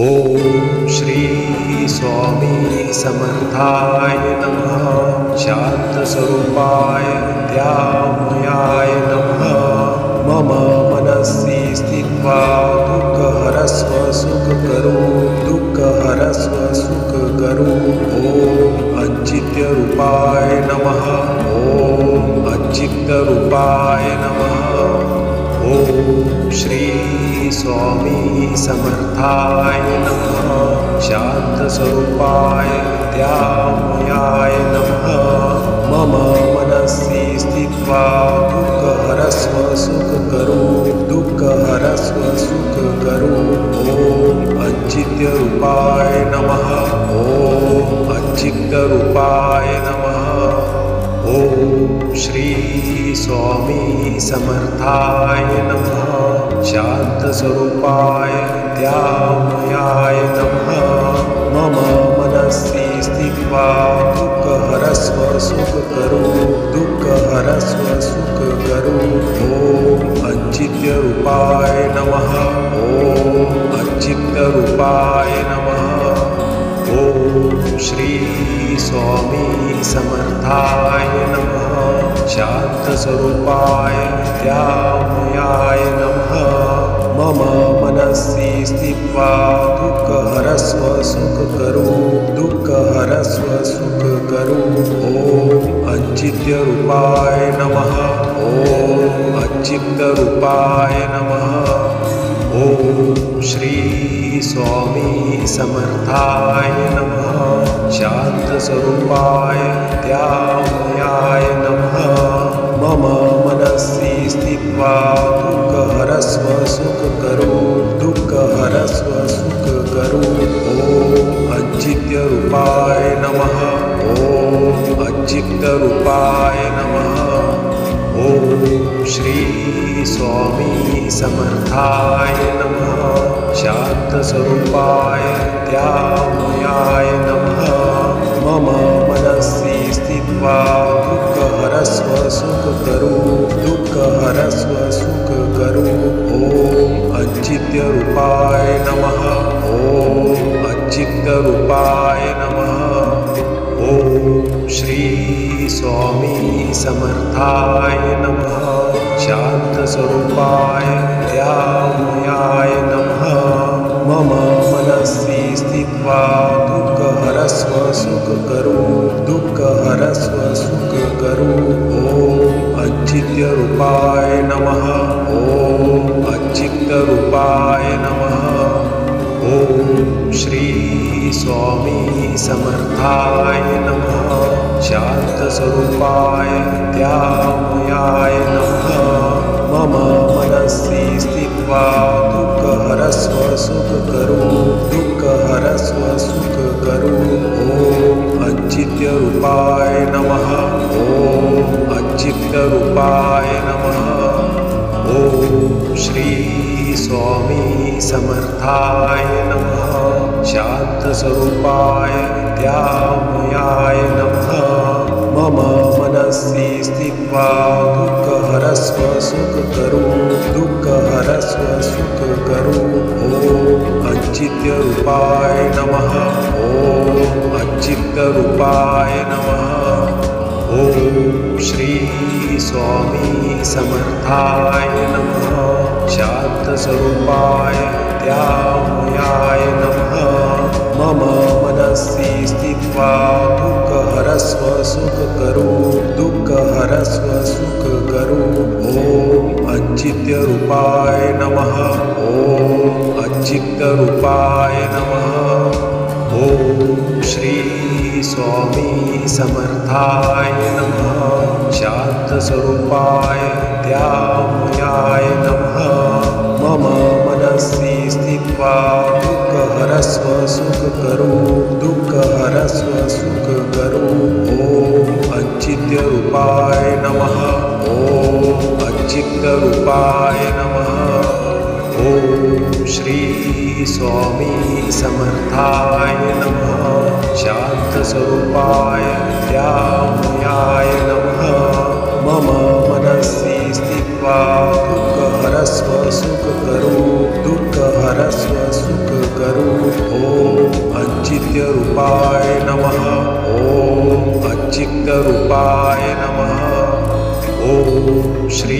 ओम श्री स्वामी समर्थाय नमः। शान्तस्वरूपाय द्यामयाय नमः। मम मनसि स्थित्वा दुःखहरस्व सुखकरो दुःखहरस्व सुखकरो ॐ अच्चित्यरूपाय नमः। ॐ अच्चित्तरूपाय नमः। ओम श्री स्वामी समर्थाय नमः। शान्तस्वरूपाय द्यामयाय नमः। मम मनसि स्थित्वा सुखकरो, दुःखहरस्व सुखकरो। ॐ अच्चित्यरूपाय नमः। ॐ अच्चित्तरूपाय नमः। ओम श्री स्वामी समर्थाय नमः। शान्तस्वरूपाय द्यामयाय नमः। मम मनसि स्थित्वा दुःखहरस्व सुखकरो दुःखहरस्व सुखकरो। ॐ अच्चित्यरूपाय नमः। ॐ अच्चित्तरूपाय नमः। ओम श्री स्वामी समर्थाय नमः। शान्तस्वरूपाय द्यामयाय नमः। मनसि स्थित्वा दुःखहरस्व सुखकरो दुःखहरस्व सुखकरो ॐ अच्चित्यरूपाय नमः ॐ अच्चित्तरूपाय नमः। ओम श्री स्वामी समर्थाय नमः। शान्तस्वरूपाय ध्यायाय नमः। मम मनसि स्थित्वा दुःखहरस्व सुखकरो दुःखहरस्व सुखकरो ॐ अच्चित्यरूपाय नमः। ॐ अच्चित्तरूपाय नमः। ओम श्री स्वामी समर्थाय नमः। शान्तस्वरूपाय द्यामयाय नमः। मम मनसि स्थित्वा दुःखहरस्व सुखकरो दुःखहरस्व अच्चित्तरूपाय नमः। ओम श्री स्वामी समर्थाय नमः। शान्तस्वरूपाय द्यामयाय नमः। मम मनसि स्थित्वा दुःखहरस्व सुखकरो दुःखहरस्व सुखकरो ॐ अच्चित्यरूपाय नमः। ॐ अच्चित्तरूपाय नमः। ओम श्री स्वामी समर्थाय नमः। शान्तस्वरूपाय द्यामयाय नमः। मम मनसि स्थित्वा दुःखहरस्व सुखकरो दुःखहरस्व सुखकरो। ॐ अच्चित्यरूपाय नमः। ॐ अच्चित्तरूपाय नमः। ओम श्री स्वामी समर्थाय नमः। शान्तस्वरूपाय द्यामयाय नमः। मम मनसि स्थित्वा दुःखहरस्व सुखकरो दुःखहरस्व सुखकरो। ॐ अच्चित्यरूपाय नमः। ॐ अच्चित्तरूपाय नमः। ओम श्री स्वामी समर्थाय नमः। शान्तस्वरूपाय द्यामयाय नमः। मम मनसि स्थित्वा दुःखहरस्व सुखकरो दुःखहरस्व सुखकरो। ॐ अच्चित्यरूपाय नमः। ॐ अच्चित्तरूपाय नमः। ओम श्री स्वामी समर्थाय नमः। शान्तस्वरूपाय द्यामयाय नमः। मम मनसि स्थित्वा दुःखहरस्व सुखकरो दुःखहरस्व सुखकरो। ॐ अच्चित्यरूपाय नमः। ॐ अच्चित्तरूपाय नमः। ओम श्री स्वामी समर्थाय नमः। शान्तस्वरूपाय द्यामयाय नमः। मम मनसि दुःख हरस्व सुख करो दुख हरस्व सुख करो ओम अचित्य रूपाय नमः। ओम अचित्य रूपाय